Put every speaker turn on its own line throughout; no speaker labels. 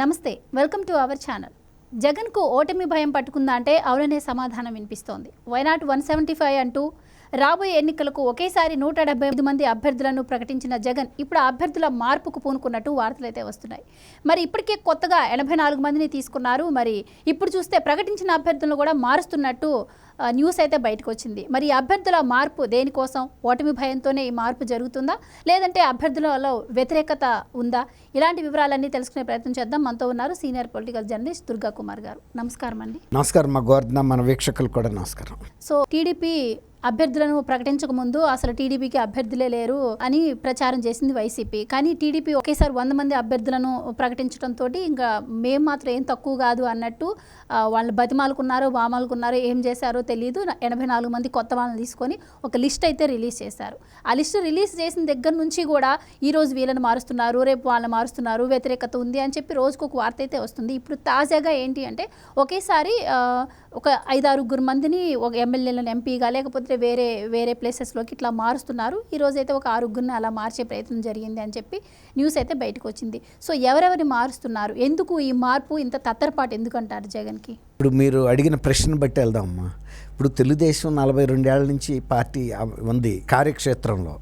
నమస్తే welcome to our channel. జగన్కు ఓటమి భయం పట్టుకుందా అంటే అవుననే సమాధానం వినిపిస్తోంది. వైనాట్ వన్ సెవెంటీ ఫైవ్ అంటూ రాబోయే ఎన్నికలకు ఒకేసారి నూట డెబ్బై ఐదు మంది అభ్యర్థులను ప్రకటించిన జగన్ ఇప్పుడు అభ్యర్థుల మార్పుకు పూనుకున్నట్టు వార్తలు అయితే వస్తున్నాయి. మరి ఇప్పటికే కొత్తగా ఎనభై నాలుగు మందిని తీసుకున్నారు. మరి ఇప్పుడు చూస్తే ప్రకటించిన అభ్యర్థులను కూడా మారుస్తున్నట్టు న్యూస్ అయితే బయటకు వచ్చింది. మరి అభ్యర్థుల మార్పు దేనికోసం? ఓటమి భయంతోనే ఈ మార్పు జరుగుతుందా? లేదంటే అభ్యర్థులలో వ్యతిరేకత ఉందా? ఇలాంటి వివరాలన్నీ తెలుసుకునే ప్రయత్నం చేద్దాం. మనతో ఉన్నారు senior political journalist Durga Kumar గారు. నమస్కారం అండి
నమస్కారం మా గోవర్ధన మన వీక్షకులు కూడా నమస్కారం.
సో టీడీపీ అభ్యర్థులను ప్రకటించక ముందు అసలు టీడీపీకి అభ్యర్థులే లేరు అని ప్రచారం చేసింది వైసీపీ. కానీ టీడీపీ ఒకేసారి వంద మంది అభ్యర్థులను ప్రకటించడంతో ఇంకా మేము మాత్రం ఏం తక్కువ కాదు అన్నట్టు వాళ్ళు బతిమాలకున్నారో వామాలుకున్నారో ఏం చేశారో తెలియదు ఎనభై నాలుగు మంది కొత్త వాళ్ళని తీసుకొని ఒక లిస్ట్ అయితే రిలీజ్ చేశారు. ఆ లిస్ట్ రిలీజ్ చేసిన దగ్గర నుంచి కూడా ఈ రోజు వీళ్ళని మారుస్తున్నారు రేపు వాళ్ళని మారుస్తున్నారు వ్యతిరేకత ఉంది అని చెప్పి రోజుకు ఒక వార్త అయితే వస్తుంది. ఇప్పుడు తాజాగా ఏంటి అంటే ఒకేసారి ఒక ఐదారుగురు మందిని ఒక ఎమ్మెల్యేలను ఎంపీగా లేకపోతే వేరే వేరే ప్లేసెస్లోకి ఇట్లా మారుస్తున్నారు. ఈ అయితే ఒక ఆరుగురిని అలా మార్చే ప్రయత్నం జరిగింది అని చెప్పి న్యూస్ అయితే బయటకు వచ్చింది. సో ఎవరెవరిని మారుస్తున్నారు? ఎందుకు ఈ మార్పు ఇంత తత్తరపాటు ఎందుకంటారు జగన్కి?
ఇప్పుడు మీరు అడిగిన ప్రశ్న బట్టి వెళ్దామమ్మా. ఇప్పుడు తెలుగుదేశం నలభై రెండేళ్ళ నుంచి పార్టీ ఉంది కార్యక్షేత్రంలో.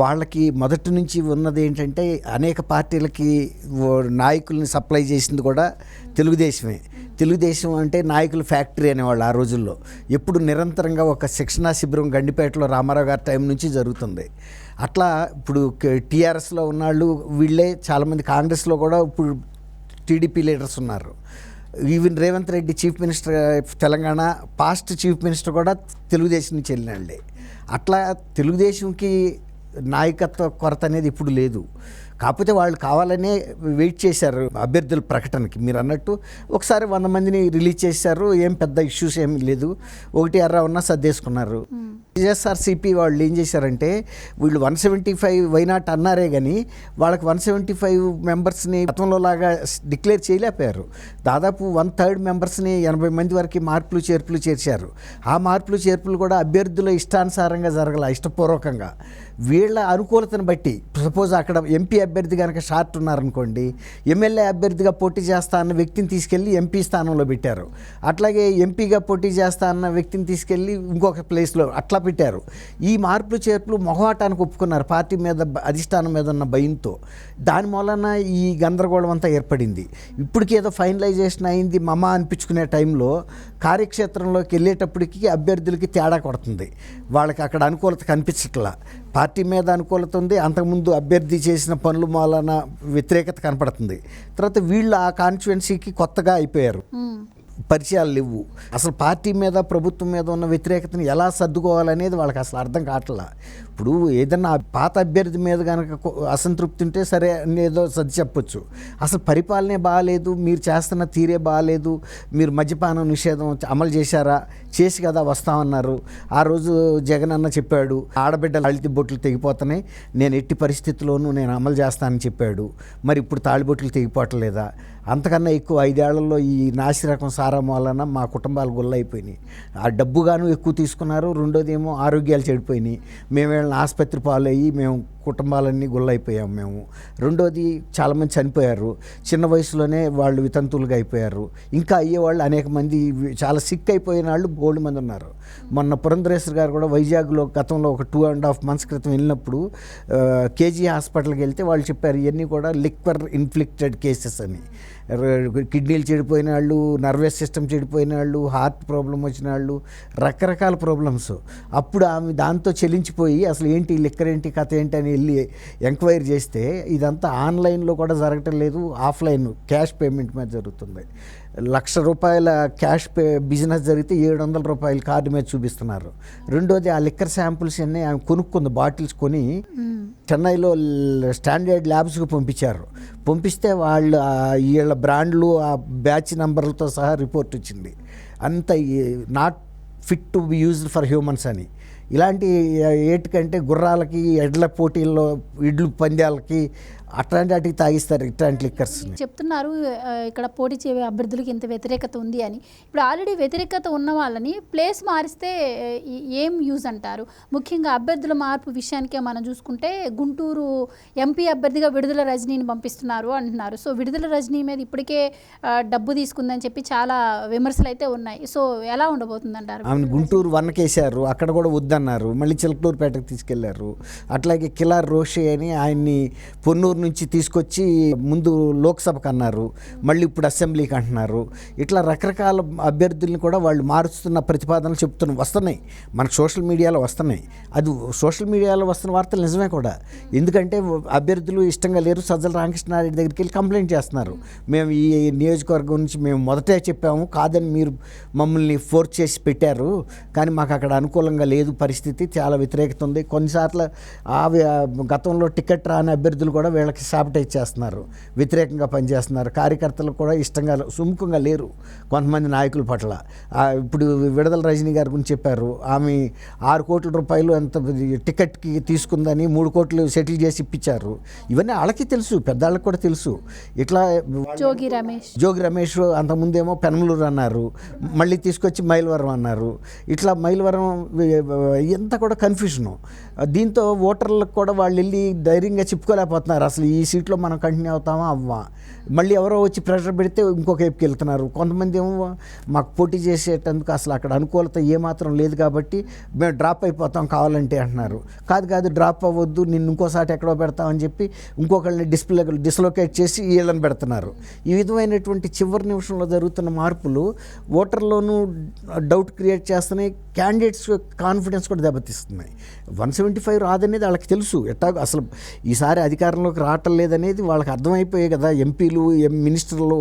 వాళ్ళకి మొదటి నుంచి ఉన్నది ఏంటంటే అనేక పార్టీలకి నాయకుల్ని సప్లై చేసింది కూడా తెలుగుదేశమే. తెలుగుదేశం అంటే నాయకుల ఫ్యాక్టరీ అనేవాళ్ళు ఆ రోజుల్లో. ఎప్పుడు నిరంతరంగా ఒక శిక్షణా శిబిరం గండిపేటలో రామారావు గారి టైం నుంచి జరుగుతుంది. అట్లా ఇప్పుడు టీఆర్ఎస్లో ఉన్నాళ్ళు వీళ్ళే చాలామంది కాంగ్రెస్లో కూడా ఇప్పుడు టీడీపీ లీడర్స్ ఉన్నారు. Even Revanth Reddy chief minister Telangana past chief minister కూడా తెలుగుదేశం నుంచి వెళ్ళినండి అట్లా తెలుగుదేశంకి నాయకత్వ కొరత అనేది ఇప్పుడు లేదు. కాకపోతే వాళ్ళు కావాలనే వెయిట్ చేశారు అభ్యర్థుల ప్రకటనకి. మీరు అన్నట్టు ఒకసారి వంద మందిని రిలీజ్ చేశారు ఏం పెద్ద ఇష్యూస్ ఏం లేదు. ఒకటి అర్రా ఉన్నా సర్దేసుకున్నారు. సిపి వాళ్ళు ఏం చేశారంటే వీళ్ళు వన్ సెవెంటీ ఫైవ్ వైనాట్ అన్నారే కానీ వాళ్ళకి వన్ సెవెంటీ ఫైవ్ మెంబర్స్ని గతంలో లాగా డిక్లేర్ చేయలేకపోయారు. దాదాపు వన్ థర్డ్ మెంబర్స్ని ఎనభై మంది వరకు మార్పులు చేర్పులు చేర్చారు. ఆ మార్పులు చేర్పులు కూడా అభ్యర్థుల ఇష్టానుసారంగా జరగల ఇష్టపూర్వకంగా. వీళ్ళ అనుకూలతను బట్టి సపోజ్ అక్కడ ఎంపీ అభ్యర్థి కనుక షార్ట్ ఉన్నారనుకోండి ఎమ్మెల్యే అభ్యర్థిగా పోటీ చేస్తా అన్న వ్యక్తిని తీసుకెళ్ళి ఎంపీ స్థానంలో పెట్టారు. అట్లాగే ఎంపీగా పోటీ చేస్తా అన్న వ్యక్తిని తీసుకెళ్ళి ఇంకొక ప్లేస్లో అట్లా పెట్టారు. ఈ మార్పులు చేర్పులు మొహవాటానికి ఒప్పుకున్నారు పార్టీ మీద అధిష్టానం మీద ఉన్న భయంతో. దాని మూలన ఈ గందరగోళం అంతా ఏర్పడింది. ఇప్పటికి ఏదో ఫైనలైజేషన్ అయింది మమ అనిపించుకునే టైంలో కార్యక్షేత్రంలోకి వెళ్ళేటప్పటికి అభ్యర్థులకి తేడా కొడుతుంది. వాళ్ళకి అక్కడ అనుకూలత కనిపించట్లా. పార్టీ మీద అనుకూలత ఉంది అంతకుముందు అభ్యర్థి చేసిన పనుల మూలన వ్యతిరేకత కనపడుతుంది. తర్వాత వీళ్ళు ఆ కాన్స్టిట్యున్సీకి కొత్తగా అయిపోయారు. పరిచయాలు లేవు. అసలు పార్టీ మీద ప్రభుత్వం మీద ఉన్న వ్యతిరేకతను ఎలా సర్దుకోవాలనేది వాళ్ళకి అసలు అర్థం కావట్లా. ఇప్పుడు ఏదన్నా పాత అభ్యర్థి మీద కనుక అసంతృప్తి ఉంటే సరే అని ఏదో సర్ది చెప్పొచ్చు. అసలు పరిపాలనే బాగాలేదు మీరు చేస్తున్న తీరే బాగాలేదు మీరు మద్యపానం నిషేధం అమలు చేశారా? చేసి కదా వస్తామన్నారు. ఆ రోజు జగన్ అన్న చెప్పాడు ఆడబిడ్డల అళితి బొట్లు తెగిపోతున్నాయి నేను ఎట్టి పరిస్థితుల్లోనూ నేను అమలు చేస్తానని చెప్పాడు. మరి ఇప్పుడు తాళిబొట్లు తెగిపోవట్లేదా? అంతకన్నా ఎక్కువ ఐదేళ్ళలో ఈ నాసి రకం సారా మూలన మా కుటుంబాలు గుల్లైపోయినాయి. ఆ డబ్బుగాను ఎక్కువ తీసుకున్నారు రెండోది ఏమో ఆరోగ్యాలు చెడిపోయినాయి. మేము వీళ్ళని ఆసుపత్రి పాలయ్యి మేము కుటుంబాలన్నీ గుళ్ళైపోయాం మేము. రెండోది చాలామంది చనిపోయారు. చిన్న వయసులోనే వాళ్ళు వితంతులుగా అయిపోయారు. ఇంకా అయ్యేవాళ్ళు అనేక మంది చాలా సిక్ అయిపోయిన వాళ్ళు బోల్డ్ మంది ఉన్నారు. మొన్న పురంధరేశ్వర్ గారు కూడా వైజాగ్లో గతంలో ఒక టూ అండ్ హాఫ్ మంత్స్ క్రితం వెళ్ళినప్పుడు కేజీ హాస్పిటల్కి వెళ్తే వాళ్ళు చెప్పారు ఇవన్నీ కూడా లిక్వర్ ఇన్ఫ్లిక్టెడ్ కేసెస్ అని. కిడ్నీలు చెడిపోయిన వాళ్ళు నర్వస్ సిస్టమ్ చెడిపోయిన వాళ్ళు హార్ట్ ప్రాబ్లం వచ్చిన వాళ్ళు రకరకాల ప్రాబ్లమ్స్. అప్పుడు ఆమె దాంతో చెలించిపోయి అసలు ఏంటి లిక్కర్ ఏంటి కథ ఏంటి అని వెళ్ళి ఎంక్వైరీ చేస్తే ఇదంతా ఆన్లైన్లో కూడా జరగటం లేదు ఆఫ్లైన్ క్యాష్ పేమెంట్ మీద జరుగుతుంది. లక్ష రూపాయల క్యాష్ పే బిజినెస్ జరిగితే ఏడు వందల రూపాయల కార్డు మీద చూపిస్తున్నారు. రెండోది ఆ లిక్కర్ శాంపుల్స్ అన్నీ ఆమె కొనుక్కుంది బాటిల్స్ కొని చెన్నైలో స్టాండర్డ్ ల్యాబ్స్కి పంపించారు. పంపిస్తే వాళ్ళు వీళ్ళ బ్రాండ్లు ఆ బ్యాచ్ నెంబర్లతో సహా రిపోర్ట్ ఇచ్చింది. అంత not fit to be used for humans అని. ఇలాంటి ఏటికంటే గుర్రాలకి ఎడ్ల పోటీల్లో ఇడ్లు పందాలకి అట్లాంటి వాటికి తాగిస్తారు ఇట్లాంటి లిక్కర్స్ని
చెప్తున్నారు ఇక్కడ పోటీ చేయే అభ్యర్థులకి ఇంత వ్యతిరేకత ఉంది అని. ఇప్పుడు ఆల్రెడీ వ్యతిరేకత ఉన్న వాళ్ళని ప్లేస్ మారిస్తే ఏం యూజ్ అంటారు? ముఖ్యంగా అభ్యర్థుల మార్పు విషయానికే మనం చూసుకుంటే గుంటూరు ఎంపీ అభ్యర్థిగా విడుదల రజనీని పంపిస్తున్నారు అంటున్నారు. సో విడుదల రజనీ మీద ఇప్పటికే డబ్బు తీసుకుందని చెప్పి చాలా విమర్శలు అయితే ఉన్నాయి. సో ఎలా ఉండబోతుంది అంటారు
ఆమెను గుంటూరు వన్నకేశారు అక్కడ కూడా వద్దన్నారు. మళ్ళీ చిలకలూరుపేటకు తీసుకెళ్ళారు. అట్లాగే కిలార్ రోషే అని ఆయన్ని పొన్నూరు నుంచి తీసుకొచ్చి ముందు లోక్సభకు అన్నారు. మళ్ళీ ఇప్పుడు అసెంబ్లీకి అంటున్నారు. ఇట్లా రకరకాల అభ్యర్థుల్ని కూడా వాళ్ళు మారుస్తున్న ప్రతిపాదనలు చెప్తున్న వస్తున్నాయి. మనకు సోషల్ మీడియాలో వస్తున్నాయి. అది సోషల్ మీడియాలో వస్తున్న వార్తలు నిజమే కూడా. ఎందుకంటే అభ్యర్థులు ఇష్టంగా లేరు. సజ్జల రామకృష్ణారెడ్డి దగ్గరికి వెళ్ళి కంప్లైంట్ చేస్తున్నారు. మేము ఈ నియోజకవర్గం నుంచి మేము మొదటే చెప్పాము. కాదని మీరు మమ్మల్ని ఫోర్స్ చేసి పెట్టారు. కానీ మాకు అక్కడ అనుకూలంగా లేదు. పరిస్థితి చాలా వ్యతిరేకత ఉంది. కొన్నిసార్లు ఆ వ్య- గతంలో టికెట్ రాని అభ్యర్థులు కూడా వీళ్ళకి సాబిటైజ్ చేస్తున్నారు వ్యతిరేకంగా పనిచేస్తున్నారు. కార్యకర్తలు కూడా ఇష్టంగా సుముఖంగా లేరు కొంతమంది నాయకుల పట్ల. ఇప్పుడు విడుదల రజనీ గారి గురించి చెప్పారు. ఆమె ఆరు కోట్ల రూపాయలు ఎంత టికెట్కి తీసుకుందని మూడు కోట్లు సెటిల్ చేసి ఇప్పించారు. ఇవన్నీ వాళ్ళకి తెలుసు పెద్దవాళ్ళకి కూడా తెలుసు. ఇట్లా
జోగి రమేష్.
జోగి రమేష్ అంతకుముందేమో పెనమలూరు అన్నారు. మళ్ళీ తీసుకొచ్చి మైలవరం అన్నారు. ఇట్లా మైలవరం ఎంత కూడా కన్ఫ్యూషను దీంతో ఓటర్లకు కూడా వాళ్ళు వెళ్ళి ధైర్యంగా చెప్పుకోలేకపోతున్నారు. అసలు ఈ సీట్లో మనం కంటిన్యూ అవుతామా? అవ్వా. మళ్ళీ ఎవరో వచ్చి ప్రెషర్ పెడితే ఇంకొక వైపుకి వెళ్తున్నారు. కొంతమంది ఏమో మాకు పోటీ చేసేటందుకు అసలు అక్కడ అనుకూలత ఏమాత్రం లేదు కాబట్టి మేము డ్రాప్ అయిపోతాం కావాలంటే అంటున్నారు. కాదు కాదు డ్రాప్ అవ్వద్దు నిన్ను ఇంకోసారి ఎక్కడో పెడతామని చెప్పి ఇంకొకళ్ళని డిస్ప్లే డిస్లొకేట్ చేసి వీళ్ళని పెడుతున్నారు. ఈ విధమైనటువంటి చివరి నిమిషంలో జరుగుతున్న మార్పులు ఓటర్లోనూ డౌట్ క్రియేట్ చేస్తున్నాయి. క్యాండిడేట్స్ కాన్ఫిడెన్స్ కూడా దెబ్బతిస్తున్నాయి. వన్ సెవెంటీ ఫైవ్ రాదనేది వాళ్ళకి తెలుసు. ఎట్టా అసలు ఈసారి అధికారంలోకి రావటం లేదనేది వాళ్ళకి అర్థమైపోయాయి కదా. ఎంపీలు ఎం మినిస్టర్లు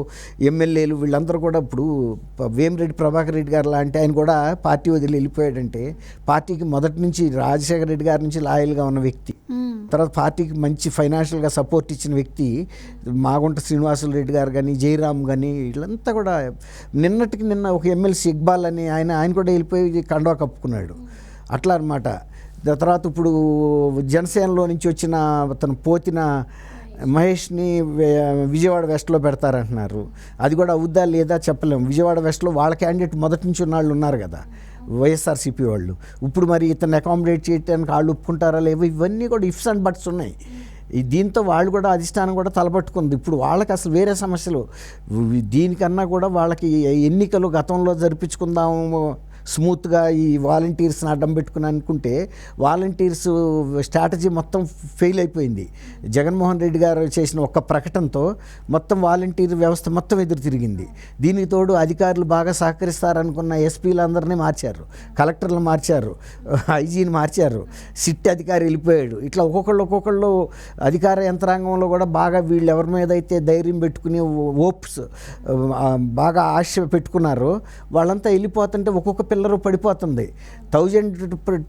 ఎమ్మెల్యేలు వీళ్ళందరూ కూడా ఇప్పుడు వేమిరెడ్డి ప్రభాకర్ రెడ్డి గారు లాంటి ఆయన కూడా పార్టీ వదిలి వెళ్ళిపోయాడంటే పార్టీకి మొదటి నుంచి రాజశేఖర రెడ్డి గారి నుంచి లాయల్గా ఉన్న వ్యక్తి. తర్వాత పార్టీకి మంచి ఫైనాన్షియల్గా సపోర్ట్ ఇచ్చిన వ్యక్తి మాగుంట శ్రీనివాసులు రెడ్డి గారు కానీ జయరామ్ కానీ వీళ్ళంతా కూడా నిన్నటికి నిన్న ఒక ఎమ్మెల్సీ ఇక్బాల్ అని ఆయన ఆయన కూడా వెళ్ళిపోయి కండువా కప్పుకున్నాడు. అట్లా అనమాట తర్వాత ఇప్పుడు జనసేనలో నుంచి వచ్చిన అతను పోతిన మహేష్ని విజయవాడ వెస్ట్లో పెడతారంటున్నారు. అది కూడా అవుద్దా లేదా చెప్పలేము విజయవాడ వెస్ట్లో వాళ్ళ క్యాండిడేట్ మొదటి నుంచి ఉన్న వాళ్ళు ఉన్నారు కదా వైఎస్ఆర్సీపీ వాళ్ళు. ఇప్పుడు మరి ఇతను అకామిడేట్ చేయడానికి వాళ్ళు ఒప్పుకుంటారా లేవో ఇవన్నీ కూడా ఇఫ్స్ అండ్ బట్స్ ఉన్నాయి. దీంతో వాళ్ళు కూడా అధిష్టానం కూడా తలపట్టుకుంది. ఇప్పుడు వాళ్ళకి అసలు వేరే సమస్యలు. దీనికన్నా కూడా వాళ్ళకి ఎన్నికలు గతంలో జరిపించుకుందాము స్మూత్గా ఈ వాలంటీర్స్ని అడ్డం పెట్టుకుని అనుకుంటే వాలంటీర్స్ స్ట్రాటజీ మొత్తం ఫెయిల్ అయిపోయింది. జగన్మోహన్ రెడ్డి గారు చేసిన ఒక్క ప్రకటనతో మొత్తం వాలంటీర్ వ్యవస్థ మొత్తం ఎదురు తిరిగింది. దీనికి తోడు అధికారులు బాగా సహకరిస్తారనుకున్న ఎస్పీలందరినీ మార్చారు. కలెక్టర్లు మార్చారు. ఐజీని మార్చారు. సిట్ అధికారి వెళ్ళిపోయాడు. ఇట్లా ఒక్కొక్కళ్ళు ఒక్కొక్కళ్ళు అధికార యంత్రాంగంలో కూడా బాగా వీళ్ళు ఎవరి మీద అయితే ధైర్యం పెట్టుకుని ఓప్స్ బాగా ఆశ పెట్టుకున్నారో వాళ్ళంతా వెళ్ళిపోతుంటే ఒక్కొక్క పిల్లరు పడిపోతుంది. థౌజండ్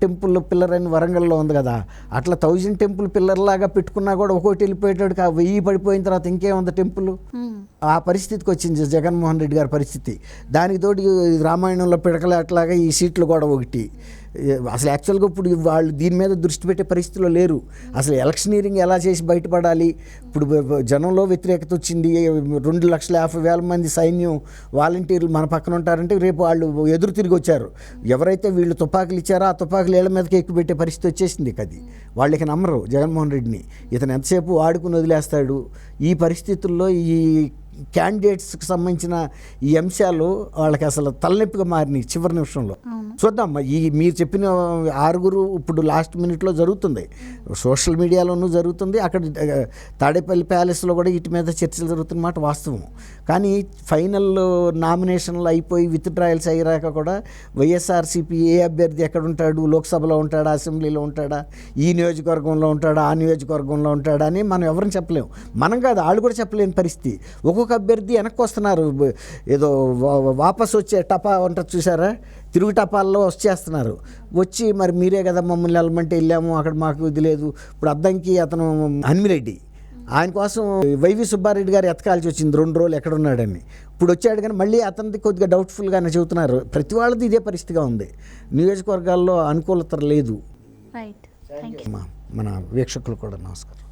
టెంపుల్ పిల్లర్ అని వరంగల్లో ఉంది కదా. అట్లా థౌజండ్ టెంపుల్ పిల్లర్ లాగా పెట్టుకున్నా కూడా ఒక్కొక్కటి వెళ్ళిపోయేటాడు కా వెయ్యి పడిపోయిన తర్వాత ఇంకేముంది టెంపుల్. ఆ పరిస్థితికి వచ్చింది జగన్మోహన్ రెడ్డి గారి పరిస్థితి. దానికి ఈ రామాయణంలో పిడకలాట్లాగా ఈ సీట్లు కూడా ఒకటి. అసలు యాక్చువల్గా ఇప్పుడు వాళ్ళు దీని మీద దృష్టి పెట్టే పరిస్థితిలో లేరు. అసలు ఎలక్షనీరింగ్ ఎలా చేసి బయటపడాలి? ఇప్పుడు జనంలో వ్యతిరేకత వచ్చింది. రెండు లక్షల యాభై వేల మంది సైన్యం వాలంటీర్లు మన పక్కన ఉంటారంటే రేపు వాళ్ళు ఎదురు తిరిగి వచ్చారు. ఎవరైతే వీళ్ళు తుపాకులు ఇచ్చారో ఆ తుపాకులు ఏళ్ళ మీదకి ఎక్కువ పెట్టే పరిస్థితి వచ్చేసింది కది వాళ్ళకి నమ్మరు జగన్మోహన్ రెడ్డిని. ఇతను ఎంతసేపు వాడుకుని వదిలేస్తాడు? ఈ పరిస్థితుల్లో ఈ క్యాండిడేట్స్కి సంబంధించిన ఈ అంశాలు వాళ్ళకి అసలు తలనొప్పిగా మారినాయి చివరి నిమిషంలో. చూద్దాం ఈ మీరు చెప్పిన ఆరుగురు ఇప్పుడు లాస్ట్ మినిట్లో జరుగుతుంది. సోషల్ మీడియాలోనూ జరుగుతుంది. అక్కడ తాడేపల్లి ప్యాలెస్లో కూడా వీటి మీద చర్చలు జరుగుతున్నమాట వాస్తవం. కానీ ఫైనల్ నామినేషన్లు అయిపోయి విత్ ట్రయల్స్ అయ్యాక కూడా వైఎస్ఆర్సీపీ ఏ అభ్యర్థి ఎక్కడ ఉంటాడు? లోక్సభలో ఉంటాడా? అసెంబ్లీలో ఉంటాడా? ఈ నియోజకవర్గంలో ఉంటాడా? ఆ నియోజకవర్గంలో ఉంటాడా? అని మనం ఎవరిని చెప్పలేము మనం కాదు వాళ్ళు కూడా చెప్పలేని పరిస్థితి. ఒక్కొక్క అభ్యర్థి వెనక్కి వస్తున్నారు. ఏదో వా- వాపస్ వచ్చే టపా ఉంటుంది చూసారా? తిరుగు టపాల్లో వచ్చేస్తున్నారు. వచ్చి మరి మీరే కదా మమ్మల్ని వెళ్ళమంటే వెళ్ళాము అక్కడ మాకు ఇది లేదు. ఇప్పుడు అద్దంకి అతను హన్మిరెడ్డి. ఆయన కోసం వైవి సుబ్బారెడ్డి గారు ఎతకాల్సి వచ్చింది రెండు రోజులు ఎక్కడ ఉన్నాడని. ఇప్పుడు వచ్చాడు కానీ మళ్ళీ అతనిది కొద్దిగా డౌట్ఫుల్గానే చెబుతున్నారు. ప్రతి వాళ్ళది ఇదే పరిస్థితిగా ఉంది. నియోజకవర్గాల్లో అనుకూలత లేదు. మన వీక్షకులు కూడా నమస్కారం.